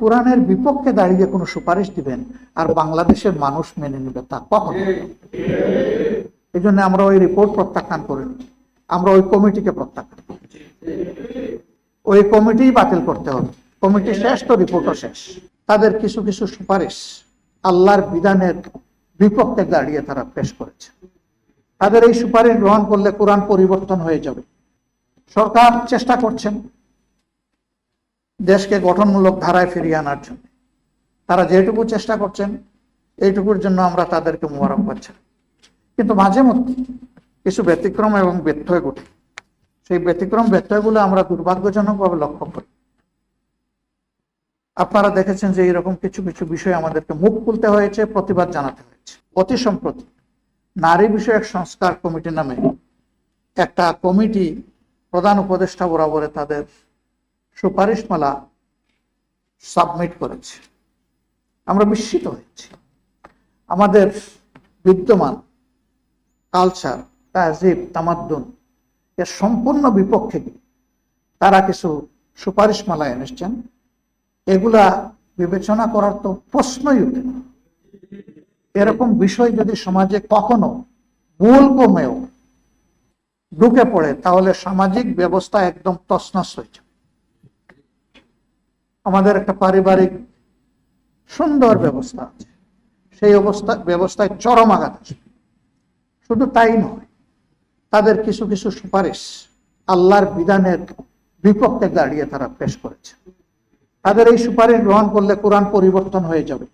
কোরআনের বিপক্ষে দাঁড়িয়ে কোনো সুপারিশ দিবেন আর বাংলাদেশের মানুষ মেনে নেবে তা কখন? এই জন্য আমরা ওই রিপোর্ট প্রত্যাখ্যান করিনি আমরা ওই কমিটিকে প্রত্যাখ্যান ওই কমিটি বাতিল করতে হবে। কমিটি শেষ তো রিপোর্টও শেষ। তাদের কিছু কিছু সুপারিশ আল্লাহর বিধানের বিপক্ষে দাঁড়িয়ে তারা পেশ করেছে। তাদের এই সুপারিশ গ্রহণ করলে কোরআন পরিবর্তন হয়ে যাবে। সরকার চেষ্টা করছেন দেশকে গঠনমূলক ধারায় ফিরিয়ে আনার জন্য। তারা যেটুকু চেষ্টা করছেন, এইটুকুর জন্য আমরা তাদেরকে মোবারক পাচ্ছি। কিন্তু মাঝে মধ্যে কিছু ব্যতিক্রম এবং ব্যত্যয় ঘটে। সেই ব্যতিক্রম ব্যত্যয়গুলো আমরা দুর্ভাগ্যজনকভাবে লক্ষ্য করি। আপনারা দেখেছেন যে এরকম কিছু কিছু বিষয় আমাদেরকে মুখ খুলতে হয়েছে, প্রতিবাদ জানাতে হয়েছে। অতি সম্প্রতি নারী বিষয়ক সংস্কার কমিটি নামে একটা কমিটি প্রধান উপদেষ্টা বরাবরে তাদের সুপারিশমালা সাবমিট করেছে। আমরা বিস্মিত হয়েছি। আমাদের বিদ্যমান কালচার, তাজিব, তামাদ্দুন এর সম্পূর্ণ বিপক্ষে তারা কিছু সুপারিশমালা এনেছেন। এগুলা বিবেচনা করার তো প্রশ্নই ওঠে না। এরকম বিষয় যদি সমাজে কখনো ভুল কমেও ঢুকে পড়ে, তাহলে সামাজিক ব্যবস্থা একদম তছনছ হয়ে যাবে। আমাদের একটা পারিবারিক সুন্দর ব্যবস্থা আছে। সেই অবস্থা, ব্যবস্থায় চরম আঘাত আসবে শুধু তাই নয়, তাদের কিছু কিছু সুপারিশ আল্লাহর বিধানের বিপক্ষে দাঁড়িয়ে তারা পেশ করেছে। তাদের এই সুপারিশ গ্রহণ করলে কোরআন পরিবর্তন হয়ে যাবে।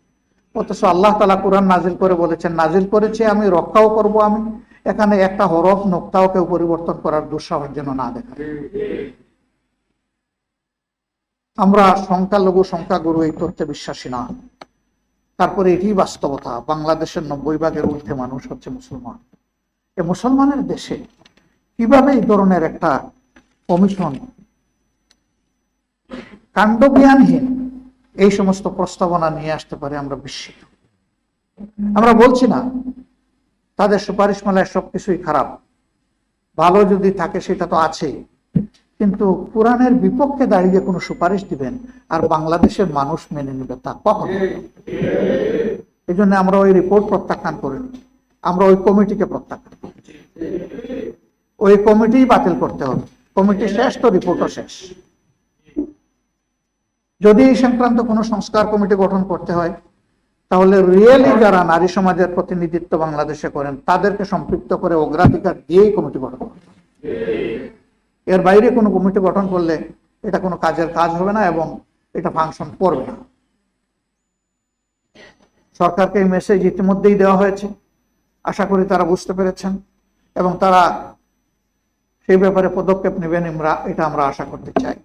অথচ আল্লাহ তালা কোরআন নাজিল করে বলেছেন নাজিল করেছে আমি, রক্ষাও করব আমি। এখানে একটা হরফ, নোক্তাও কেউ পরিবর্তন করার দুঃসাহস যেন না দেখা আমরা সংখ্যালঘু, সংখ্যাগুরু এই তথ্যে বিশ্বাসী না। তারপরে এটি বাস্তবতা। বাংলাদেশের নব্বই ভাগের ঊর্ধ্বে মানুষ হচ্ছে মুসলমান। এ মুসলমানের দেশে কীভাবে এই ধরনের একটা কমিশন কাণ্ডজ্ঞানহীন, এই সমস্ত প্রস্তাবনা নিয়ে আসতে পারে আমরা বিস্মিত। আমরা বলছি না, তাদের সুপারিশ মালায় সবকিছুই খারাপ। ভালো যদি থাকে সেটা তো আছেই। কিন্তু কোরআনের বিপক্ষে দাঁড়িয়ে কোনো সুপারিশ দিবেন আর বাংলাদেশের মানুষ মেনে নেবে তা কখন এই জন্য আমরা ওই রিপোর্ট প্রত্যাখ্যান করিনি আমরা ওই কমিটিকে প্রত্যাখ্যান ওই কমিটি বাতিল করতে হবে। কমিটি শেষ তো রিপোর্টও শেষ। যদি এই সংক্রান্ত কোনো সংস্কার কমিটি গঠন করতে হয়, তাহলে রিয়েলি যারা নারী সমাজের প্রতিনিধিত্ব বাংলাদেশে করেন, তাদেরকে সম্পৃক্ত করে অগ্রাধিকার দিয়েই কমিটি গঠন করতে। এর বাইরে কোনো কমিটি গঠন করলে এটা কোনো কাজের কাজ হবে না এবং এটা ফাংশন করবে না। সরকারকে এই মেসেজ ইতিমধ্যেই দেওয়া হয়েছে। আশা করি তারা বুঝতে পেরেছেন এবং তারা সেই ব্যাপারে পদক্ষেপ নেবেন, আমরা এটা আমরা আশা করতে চাই।